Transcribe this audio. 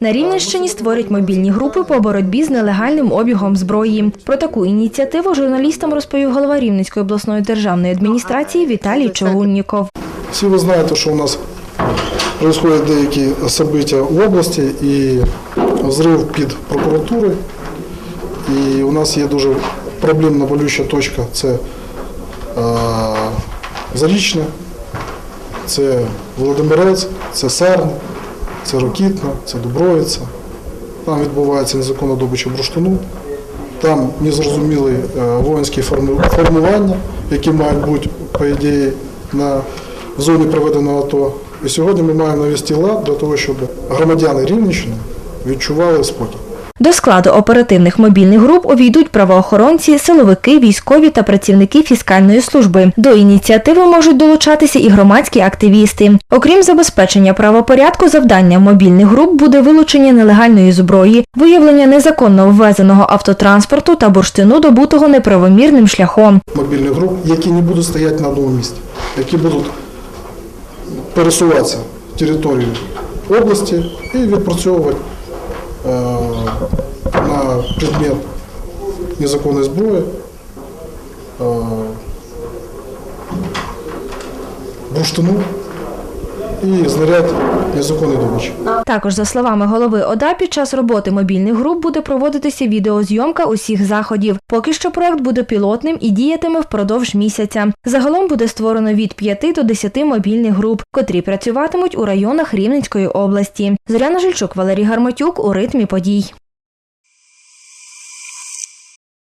На Рівненщині створять мобільні групи по боротьбі з нелегальним обігом зброї. Про таку ініціативу журналістам розповів голова Рівненської обласної державної адміністрації Віталій Чогунніков. Всі ви знаєте, що у нас происходят деякі события в області і взрив під прокуратурою. І у нас є дуже проблемна болюча точка це е, Зарічне, це Володимирець, це Сарни, це Рокітна, це Дубровиця. Там відбувається незаконна добича бурштину. Там незрозумілі е, воїнські формування, які мають бути, по ідеї, на, зоні проведеного АТО. І сьогодні ми маємо навести лад для того, щоб громадяни Рівненщини відчували спокій. До складу оперативних мобільних груп увійдуть правоохоронці, силовики, військові та працівники фіскальної служби. До ініціативи можуть долучатися і громадські активісти. Окрім забезпечення правопорядку, завданням мобільних груп буде вилучення нелегальної зброї, виявлення незаконно ввезеного автотранспорту та бурштину, добутого неправомірним шляхом. Мобільних груп, які не будуть стояти на одному місці, які будуть пересуватися територією області і відпрацьовувати на предмет незаконной сброи, бурштыну и і знарядь добич. Також, за словами голови ОДА, під час роботи мобільних груп буде проводитися відеозйомка усіх заходів. Поки що проект буде пілотним і діятиме впродовж місяця. Загалом буде створено від 5 до 10 мобільних груп, котрі працюватимуть у районах Рівненської області. Зоряна Жильчук, Валерій Гарматюк у ритмі подій.